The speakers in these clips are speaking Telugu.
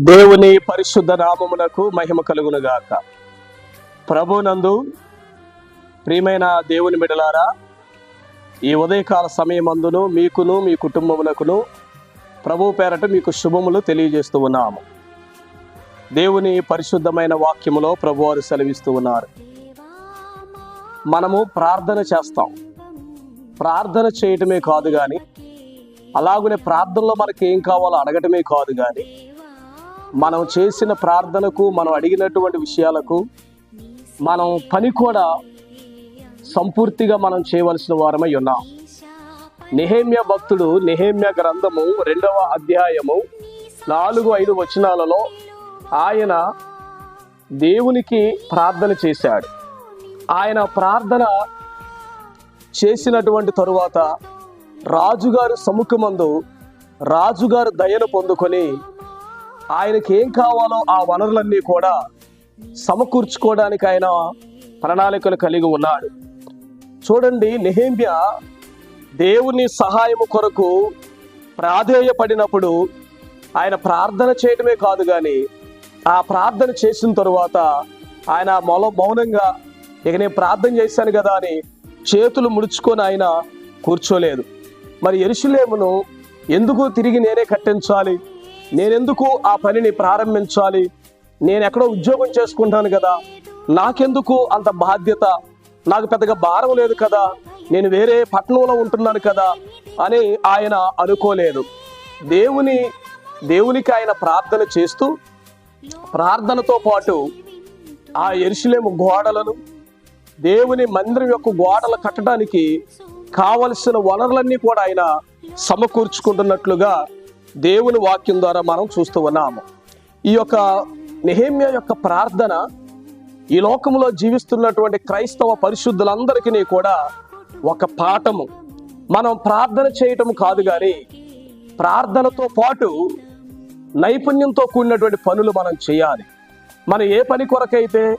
దేవుని పరిశుద్ధ నామమునకు మహిమ కలుగును గాక ప్రభునందు ప్రియమైన దేవుని బిడలారా ఈ ఉదయకాల సమయమందును మీకును మీ కుటుంబమునకును ప్రభు పేరట మీకు శుభములు తెలియజేస్తూ ఉన్నాము. దేవుని పరిశుద్ధమైన వాక్యములో ప్రభువారు సెలవిస్తూ ఉన్నారు. మనము ప్రార్థన చేస్తాం. ప్రార్థన చేయటమే కాదు కానీ అలాగనే ప్రార్థనలో మనకి ఏం కావాలో అడగటమే కాదు కానీ మనం చేసిన ప్రార్థనకు మనం అడిగినటువంటి విషయాలకు మనం పని కూడా సంపూర్తిగా మనం చేయవలసిన వారమై ఉన్నాం. నెహేమ్య భక్తుడు నెహేమ్య గ్రంథము రెండవ అధ్యాయము నాలుగు ఐదు వచనాలలో ఆయన దేవునికి ప్రార్థన చేశాడు. ఆయన ప్రార్థన చేసినటువంటి తరువాత రాజుగారు సముఖమందు రాజుగారు దయను పొందుకొని ఆయనకి ఏం కావాలో ఆ వనరులన్నీ కూడా సమకూర్చుకోవడానికి ఆయన ప్రణాళికలు కలిగి ఉన్నాడు. చూడండి నెహేమ్య దేవుని సహాయము కొరకు ప్రాధేయపడినప్పుడు ఆయన ప్రార్థన చేయటమే కాదు కానీ ఆ ప్రార్థన చేసిన తరువాత ఆయన మొల మౌనంగా ఇక నేను ప్రార్థన చేశాను కదా అని చేతులు ముడుచుకొని ఆయన కూర్చోలేదు. మరి ఎరుషులేమును ఎందుకు తిరిగి నేనే కట్టించాలి? నేనెందుకు ఆ పనిని ప్రారంభించాలి? నేను ఎక్కడో ఉద్యోగం చేసుకుంటాను కదా. నాకెందుకు అంత బాధ్యత? నాకు పెద్దగా భారం లేదు కదా. నేను వేరే పట్టణంలో ఉంటున్నాను కదా అని ఆయన అనుకోలేదు. దేవుని దేవునికి ఆయన ప్రార్థన చేస్తూ ప్రార్థనతో పాటు ఆ ఎరుషులేము గోడలను దేవుని మందిరం యొక్క గోడలు కట్టడానికి కావలసిన వనరులన్నీ కూడా ఆయన సమకూర్చుకుంటున్నట్లుగా దేవుని వాక్యం ద్వారా మనం చూస్తూ ఉన్నాము. ఈ యొక్క నెహేమ్య యొక్క ప్రార్థన ఈ లోకంలో జీవిస్తున్నటువంటి క్రైస్తవ పరిశుద్ధులందరికీ కూడా ఒక పాఠము. మనం ప్రార్థన చేయటం కాదు కానీ ప్రార్థనతో పాటు నైపుణ్యంతో కూడినటువంటి పనులు మనం చేయాలి. మనం ఏ పని కొరకైతే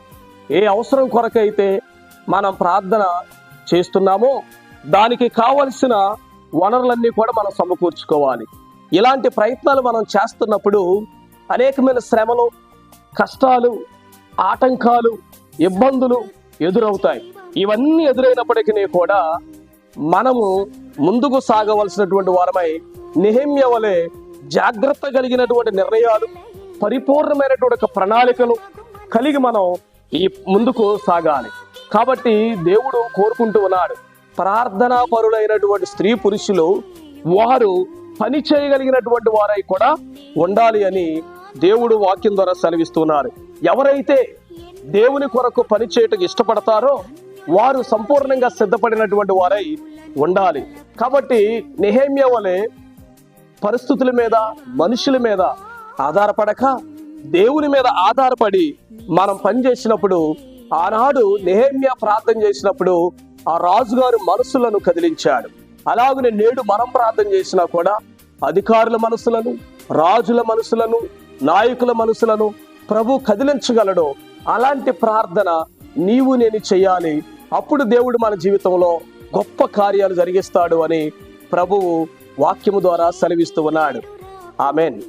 ఏ అవసరం కొరకైతే మనం ప్రార్థన చేస్తున్నామో దానికి కావలసిన వనరులన్నీ కూడా మనం సమకూర్చుకోవాలి. ఇలాంటి ప్రయత్నాలు మనం చేస్తున్నప్పుడు అనేకమైన శ్రమలు కష్టాలు ఆటంకాలు ఇబ్బందులు ఎదురవుతాయి. ఇవన్నీ ఎదురైనప్పటికీ కూడా మనము ముందుకు సాగవలసినటువంటి వారమై నిహమ్య వలె జాగ్రత్త కలిగినటువంటి నిర్ణయాలు పరిపూర్ణమైనటువంటి ప్రణాళికలు కలిగి మనం ఈ ముందుకు సాగాలి. కాబట్టి దేవుడు కోరుకుంటూ ఉన్నాడు ప్రార్థనా పరులైనటువంటి స్త్రీ పురుషులు వారు పని చేయగలిగినటువంటి వారై కూడా ఉండాలి అని దేవుడు వాక్యం ద్వారా సెలవిస్తున్నారు. ఎవరైతే దేవుని కొరకు పని చేయటకు ఇష్టపడతారో వారు సంపూర్ణంగా సిద్ధపడినటువంటి వారై ఉండాలి. కాబట్టి నిహేమ్య వలె పరిస్థితుల మీద మనుషుల మీద ఆధారపడక దేవుని మీద ఆధారపడి మనం పనిచేసినప్పుడు ఆనాడు నిహేమ్య ప్రార్థన చేసినప్పుడు ఆ రాజుగారు మనసులను కదిలించాడు. అలాగనే నేడు మనం ప్రార్థన చేసినా కూడా అధికారుల మనసులను రాజుల మనసులను నాయకుల మనసులను ప్రభు కదిలించగలడు. అలాంటి ప్రార్థన నీవు నేను చేయాలి. అప్పుడు దేవుడు మన జీవితంలో గొప్ప కార్యాలు జరిగిస్తాడు అని ప్రభువు వాక్యము ద్వారా సెలవిస్తూ ఉన్నాడు. ఆమెన్.